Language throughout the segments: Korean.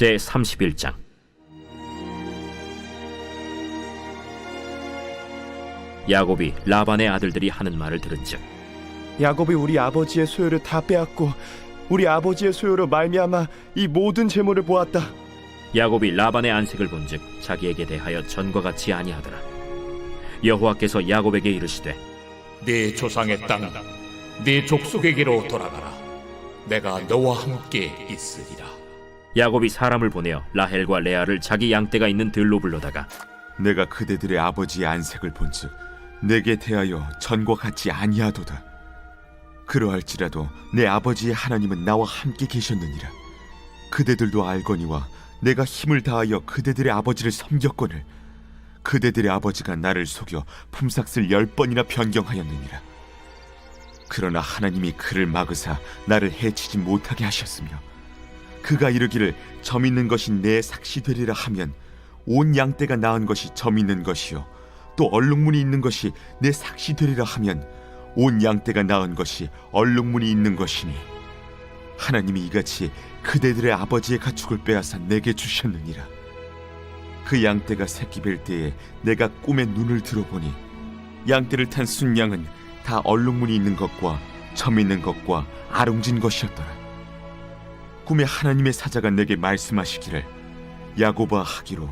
제 31장 야곱이 라반의 아들들이 하는 말을 들은즉 야곱이 우리 아버지의 소유를 다 빼앗고 우리 아버지의 소유로 말미암아 이 모든 재물을 보았다. 야곱이 라반의 안색을 본즉 자기에게 대하여 전과 같이 아니하더라 여호와께서 야곱에게 이르시되 네 조상의 땅, 네 족속에게로 돌아가라. 내가 너와 함께 있으리라. 야곱이 사람을 보내어 라헬과 레아를 자기 양떼가 있는 들로 불러다가 내가 그대들의 아버지의 안색을 본즉 내게 대하여 전과 같지 아니하도다. 그러할지라도 내 아버지의 하나님은 나와 함께 계셨느니라. 그대들도 알거니와 내가 힘을 다하여 그대들의 아버지를 섬겼거늘 그대들의 아버지가 나를 속여 품삯을 열 번이나 변경하였느니라. 그러나 하나님이 그를 막으사 나를 해치지 못하게 하셨으며 그가 이르기를 점 있는 것이 내 삭시 되리라 하면 온 양떼가 낳은 것이 점 있는 것이요. 또 얼룩무늬 있는 것이 내 삭시 되리라 하면 온 양떼가 낳은 것이 얼룩무늬 있는 것이니 하나님이 이같이 그대들의 아버지의 가축을 빼앗아 내게 주셨느니라. 그 양떼가 새끼 뵐 때에 내가 꿈에 눈을 들어보니 양떼를 탄 순양은 다 얼룩무늬 있는 것과 점 있는 것과 아롱진 것이었더라 꿈에 하나님의 사자가 내게 말씀하시기를 야고바 하기로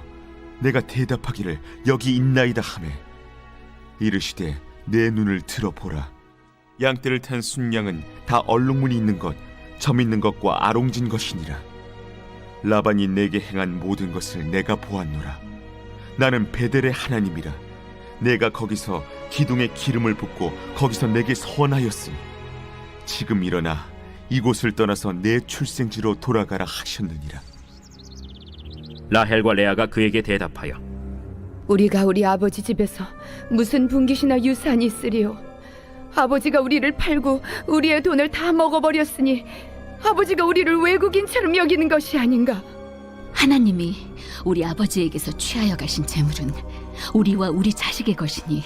내가 대답하기를 여기 있나이다 하매 이르시되 내 눈을 들어보라. 양떼를 탄 순양은 다 얼룩무늬 있는 것, 점 있는 것과 아롱진 것이니라. 라반이 내게 행한 모든 것을 내가 보았노라. 나는 베델의 하나님이라. 내가 거기서 기둥에 기름을 붓고 거기서 내게 선하였으니 지금 일어나 이곳을 떠나서 내 출생지로 돌아가라 하셨느니라 라헬과 레아가 그에게 대답하여 우리가 우리 아버지 집에서 무슨 분깃이나 유산이 있으리요? 아버지가 우리를 팔고 우리의 돈을 다 먹어버렸으니 아버지가 우리를 외국인처럼 여기는 것이 아닌가? 하나님이 우리 아버지에게서 취하여 가신 재물은 우리와 우리 자식의 것이니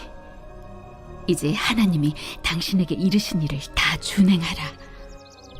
이제 하나님이 당신에게 이르신 일을 다 준행하라.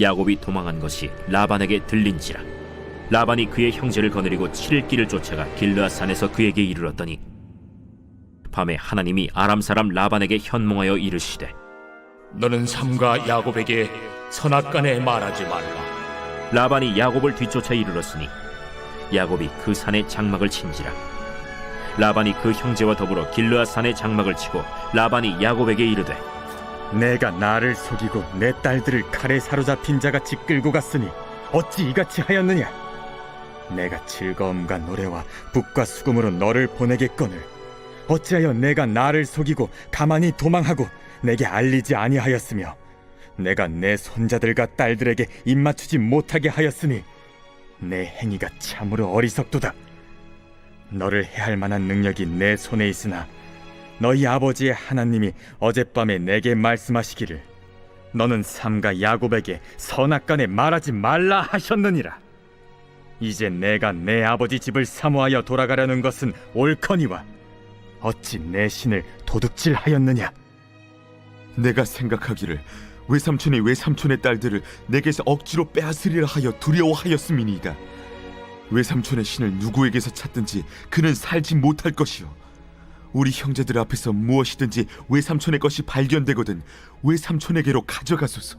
야곱이 도망한 것이 라반에게 들린지라 라반이 그의 형제를 거느리고 7일 길을 쫓아가 길르앗 산에서 그에게 이르렀더니 밤에 하나님이 아람 사람 라반에게 현몽하여 이르시되 너는 삼가 야곱에게 선악간에 말하지 말라. 라반이 야곱을 뒤쫓아 이르렀으니 야곱이 그 산에 장막을 친지라 라반이 그 형제와 더불어 길르앗 산에 장막을 치고 라반이 야곱에게 이르되 내가 나를 속이고 내 딸들을 칼에 사로잡힌 자같이 끌고 갔으니 어찌 이같이 하였느냐? 내가 즐거움과 노래와 북과 수금으로 너를 보내겠거늘 어찌하여 내가 나를 속이고 가만히 도망하고 내게 알리지 아니하였으며 내가 내 손자들과 딸들에게 입맞추지 못하게 하였으니 내 행위가 참으로 어리석도다. 너를 해할 만한 능력이 내 손에 있으나 너희 아버지의 하나님이 어젯밤에 내게 말씀하시기를 너는 삼가 야곱에게 선악간에 말하지 말라 하셨느니라. 이제 내가 내 아버지 집을 사모하여 돌아가려는 것은 옳거니와 어찌 내 신을 도둑질하였느냐? 내가 생각하기를 외삼촌이 외삼촌의 딸들을 내게서 억지로 빼앗으리라 하여 두려워하였음이니이다. 외삼촌의 신을 누구에게서 찾든지 그는 살지 못할 것이요. 우리 형제들 앞에서 무엇이든지 외삼촌의 것이 발견되거든 외삼촌에게로 가져가소서.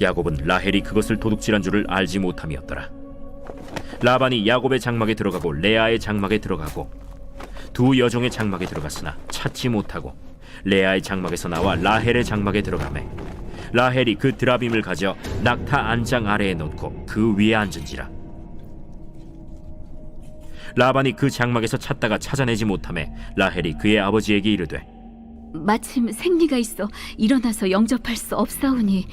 야곱은 라헬이 그것을 도둑질한 줄을 알지 못함이었더라. 라반이 야곱의 장막에 들어가고 레아의 장막에 들어가고 두 여종의 장막에 들어갔으나 찾지 못하고 레아의 장막에서 나와 라헬의 장막에 들어가매 라헬이 그 드라빔을 가져 낙타 안장 아래에 놓고 그 위에 앉은지라 라반이 그 장막에서 찾다가 찾아내지 못함에 라헬이 그의 아버지에게 이르되 마침 생리가 있어 일어나서 영접할 수 없사오니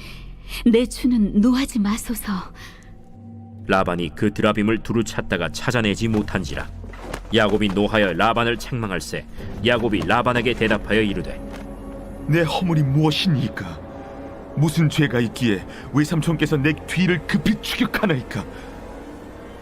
내 주는 노하지 마소서. 라반이 그 드라빔을 두루 찾다가 찾아내지 못한지라 야곱이 노하여 라반을 책망할세 야곱이 라반에게 대답하여 이르되 내 허물이 무엇이니까? 무슨 죄가 있기에 외삼촌께서 내 뒤를 급히 추격하나이까?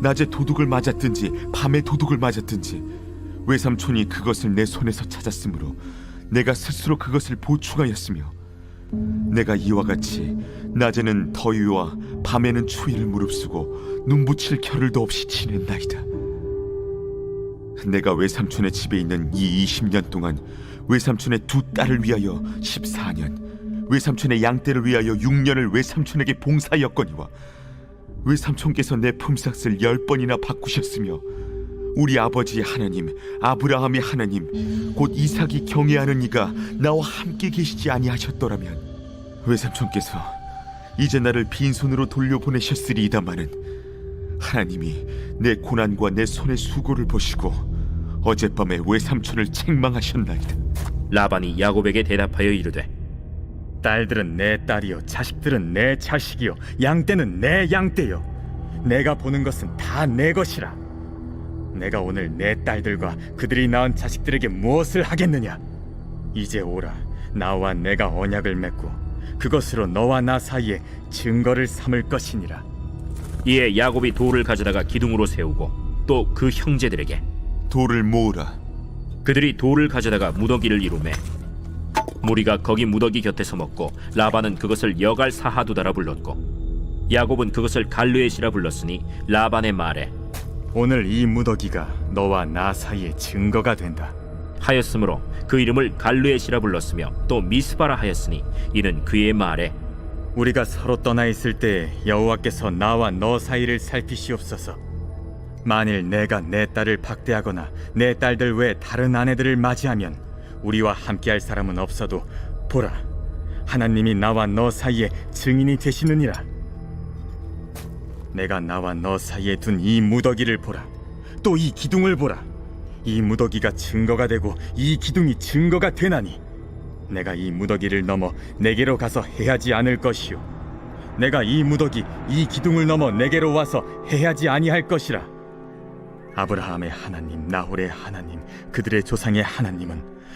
낮에 도둑을 맞았든지 밤에 도둑을 맞았든지 외삼촌이 그것을 내 손에서 찾았으므로 내가 스스로 그것을 보충하였으며 내가 이와 같이 낮에는 더위와 밤에는 추위를 무릅쓰고 눈붙일 겨를도 없이 지낸나이다. 내가 외삼촌의 집에 있는 이 20년 동안 외삼촌의 두 딸을 위하여 14년, 외삼촌의 양떼를 위하여 6년을 외삼촌에게 봉사하였거니와 외삼촌께서 내 품삯을 열 번이나 바꾸셨으며 우리 아버지의 하나님 아브라함의 하나님 곧 이삭이 경외하는 이가 나와 함께 계시지 아니하셨더라면 외삼촌께서 이제 나를 빈손으로 돌려보내셨으리이다마는 하나님이 내 고난과 내 손의 수고를 보시고 어젯밤에 외삼촌을 책망하셨나이다. 라반이 야곱에게 대답하여 이르되 딸들은 내 딸이요 자식들은 내 자식이요 양떼는 내 양떼요. 내가 보는 것은 다 내 것이라. 내가 오늘 내 딸들과 그들이 낳은 자식들에게 무엇을 하겠느냐? 이제 오라 나와 내가 언약을 맺고 그것으로 너와 나 사이에 증거를 삼을 것이니라. 이에 야곱이 돌을 가져다가 기둥으로 세우고 또 그 형제들에게 돌을 모으라. 그들이 돌을 가져다가 무더기를 이루매 무리가 거기 무더기 곁에 서 먹고 라반은 그것을 여갈 사하두다라 불렀고 야곱은 그것을 갈르엣이라 불렀으니 라반의 말에 오늘 이 무더기가 너와 나 사이에 증거가 된다 하였으므로 그 이름을 갈르엣이라 불렀으며 또 미스바라 하였으니 이는 그의 말에 우리가 서로 떠나 있을 때 여호와께서 나와 너 사이를 살피시옵소서. 만일 내가 내 딸을 박대하거나 내 딸들 외 다른 아내들을 맞이하면 우리와 함께할 사람은 없어도 보라 하나님이 나와 너 사이에 증인이 되시느니라. 내가 나와 너 사이에 둔 이 무더기를 보라. 또 이 기둥을 보라. 이 무더기가 증거가 되고 이 기둥이 증거가 되나니 내가 이 무더기를 넘어 내게로 가서 해하지 않을 것이요 내가 이 무더기 이 기둥을 넘어 내게로 와서 해하지 아니할 것이라 아브라함의 하나님 나홀의 하나님 그들의 조상의 하나님은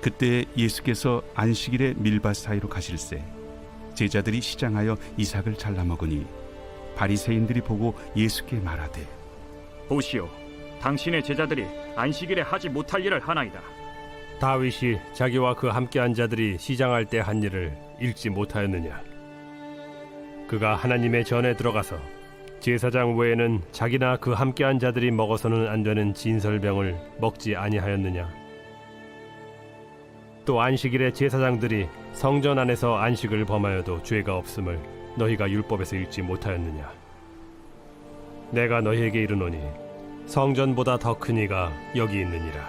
그때 예수께서 안식일에 밀밭 사이로 가실새 제자들이 시장하여 이삭을 잘라 먹으니 바리새인들이 보고 예수께 말하되 보시오, 당신의 제자들이 안식일에 하지 못할 일을 하나이다. 다윗이 자기와 그 함께한 자들이 시장할 때 한 일을 읽지 못하였느냐? 그가 하나님의 전에 들어가서 제사장 외에는 자기나 그 함께한 자들이 먹어서는 안 되는 진설병을 먹지 아니하였느냐? 또 안식일에 제사장들이 성전 안에서 안식을 범하여도 죄가 없음을 너희가 율법에서 읽지 못하였느냐? 내가 너희에게 이르노니 성전보다 더 큰 이가 여기 있느니라.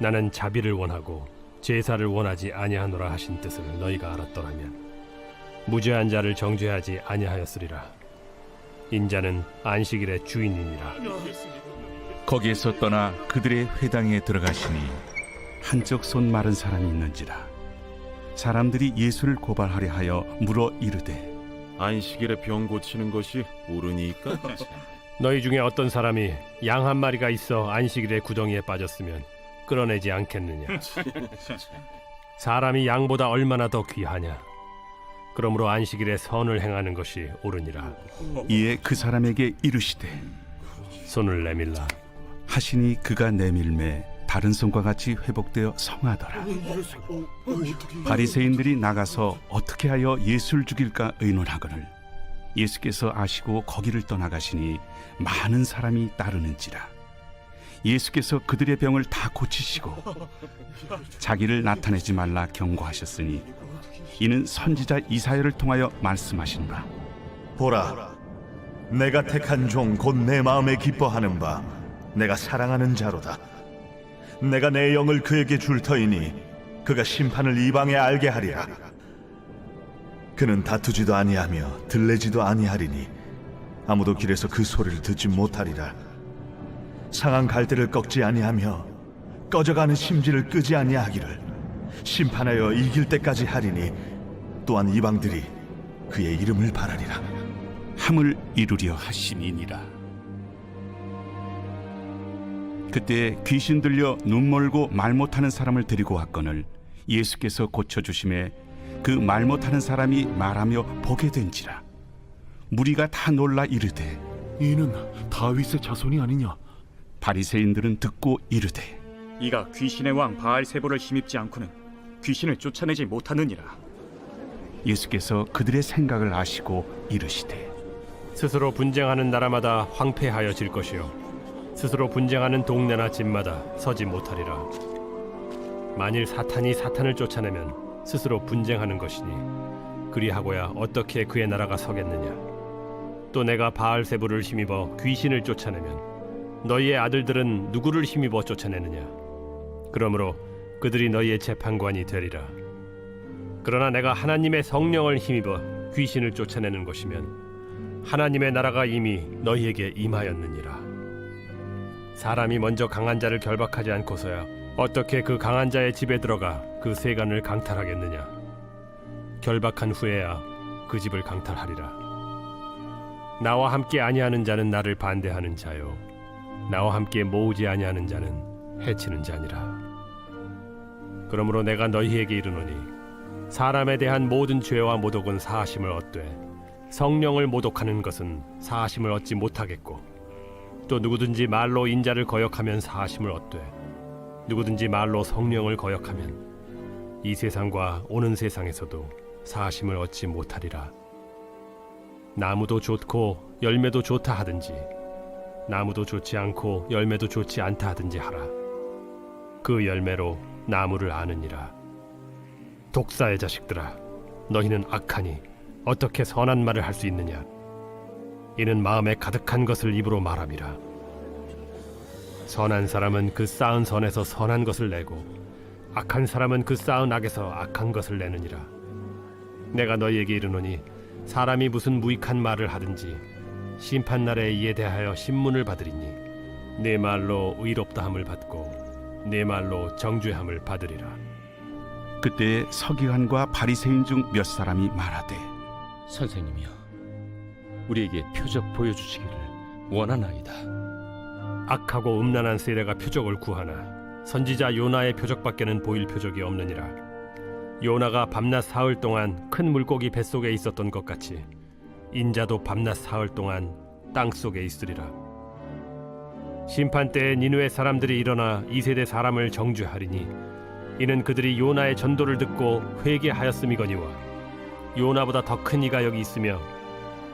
나는 자비를 원하고 제사를 원하지 아니하노라 하신 뜻을 너희가 알았더라면 무죄한 자를 정죄하지 아니하였으리라. 인자는 안식일의 주인이니라. 거기에서 떠나 그들의 회당에 들어가시니 한쪽 손 마른 사람이 있는지라 사람들이 예수를 고발하려 하여 물어 이르되 안식일에 병 고치는 것이 옳으니까 너희 중에 어떤 사람이 양 한 마리가 있어 안식일에 구덩이에 빠졌으면 끌어내지 않겠느냐? 사람이 양보다 얼마나 더 귀하냐? 그러므로 안식일에 선을 행하는 것이 옳으니라. 이에 그 사람에게 이르시되 손을 내밀라. 하시니 그가 내밀매 다른 손과 같이 회복되어 성하더라. 바리새인들이 나가서 어떻게 하여 예수를 죽일까 의논하거늘 예수께서 아시고 거기를 떠나가시니 많은 사람이 따르는지라. 예수께서 그들의 병을 다 고치시고 자기를 나타내지 말라 경고하셨으니 이는 선지자 이사야를 통하여 말씀하시노라. 보라, 내가 택한 종 곧 내 마음에 기뻐하는 바, 내가 사랑하는 자로다. 내가 내 영을 그에게 줄 터이니 그가 심판을 이방에 알게 하리라. 그는 다투지도 아니하며 들레지도 아니하리니 아무도 길에서 그 소리를 듣지 못하리라. 상한 갈대를 꺾지 아니하며 꺼져가는 심지를 끄지 아니하기를 심판하여 이길 때까지 하리니 또한 이방들이 그의 이름을 바라리라. 함을 이루려 하심이니라. 그때 귀신 들려 눈 멀고 말 못하는 사람을 데리고 왔거늘 예수께서 고쳐 주심에 그 말 못하는 사람이 말하며 보게 된지라. 무리가 다 놀라 이르되 이는 다윗의 자손이 아니냐? 바리새인들은 듣고 이르되 이가 귀신의 왕 바알세보를 힘입지 않고는 귀신을 쫓아내지 못하느니라. 예수께서 그들의 생각을 아시고 이르시되 스스로 분쟁하는 나라마다 황폐하여질 것이요 스스로 분쟁하는 동네나 집마다 서지 못하리라. 만일 사탄이 사탄을 쫓아내면 스스로 분쟁하는 것이니 그리하고야 어떻게 그의 나라가 서겠느냐? 또 내가 바알세부를 힘입어 귀신을 쫓아내면 너희의 아들들은 누구를 힘입어 쫓아내느냐? 그러므로 그들이 너희의 재판관이 되리라. 그러나 내가 하나님의 성령을 힘입어 귀신을 쫓아내는 것이면 하나님의 나라가 이미 너희에게 임하였느니라. 사람이 먼저 강한 자를 결박하지 않고서야 어떻게 그 강한 자의 집에 들어가 그 세간을 강탈하겠느냐? 결박한 후에야 그 집을 강탈하리라. 나와 함께 아니하는 자는 나를 반대하는 자요, 나와 함께 모으지 아니하는 자는 해치는 자니라. 그러므로 내가 너희에게 이르노니 사람에 대한 모든 죄와 모독은 사하심을 얻되 성령을 모독하는 것은 사하심을 얻지 못하겠고 또 누구든지 말로 인자를 거역하면 사하심을 얻되 누구든지 말로 성령을 거역하면 이 세상과 오는 세상에서도 사하심을 얻지 못하리라. 나무도 좋고 열매도 좋다 하든지 나무도 좋지 않고 열매도 좋지 않다 하든지 하라. 그 열매로 나무를 아느니라. 독사의 자식들아 너희는 악하니 어떻게 선한 말을 할 수 있느냐 이는 마음에 가득한 것을 입으로 말함이라. 선한 사람은 그 쌓은 선에서 선한 것을 내고 악한 사람은 그 쌓은 악에서 악한 것을 내느니라. 내가 너희에게 이르노니 사람이 무슨 무익한 말을 하든지 심판 날에 이에 대하여 신문을 받으리니 내 말로 의롭다함을 받고 내 말로 정죄함을 받으리라. 그때 서기관과 바리새인 중 몇 사람이 말하되 선생님이여, 우리에게 표적 보여주시기를 원하나이다. 악하고 음란한 세례가 표적을 구하나 선지자 요나의 표적밖에는 보일 표적이 없느니라 요나가 밤낮 사흘 동안 큰 물고기 뱃속에 있었던 것 같이 인자도 밤낮 사흘 동안 땅 속에 있으리라 심판 때에 니누의 사람들이 일어나 이 세대 사람을 정죄하리니 이는 그들이 요나의 전도를 듣고 회개하였음이거니와 요나보다 더 큰 이가 여기 있으며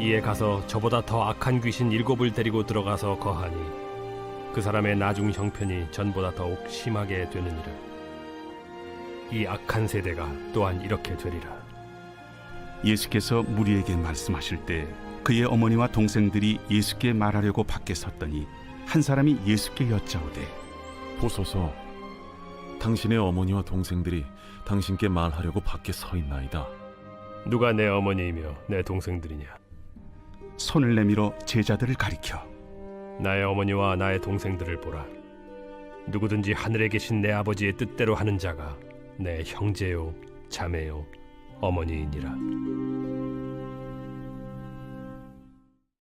이에 가서 저보다 더 악한 귀신 일곱을 데리고 들어가서 거하니 그 사람의 나중 형편이 전보다 더욱 심하게 되느니라. 이 악한 세대가 또한 이렇게 되리라. 예수께서 무리에게 말씀하실 때 그의 어머니와 동생들이 예수께 말하려고 밖에 섰더니 한 사람이 예수께 여짜오되 보소서, 당신의 어머니와 동생들이 당신께 말하려고 밖에 서 있나이다. 누가 내 어머니이며 내 동생들이냐 손을 내밀어 제자들을 가리켜 나의 어머니와 나의 동생들을 보라. 누구든지 하늘에 계신 내 아버지의 뜻대로 하는 자가 내 형제요 자매요 어머니이니라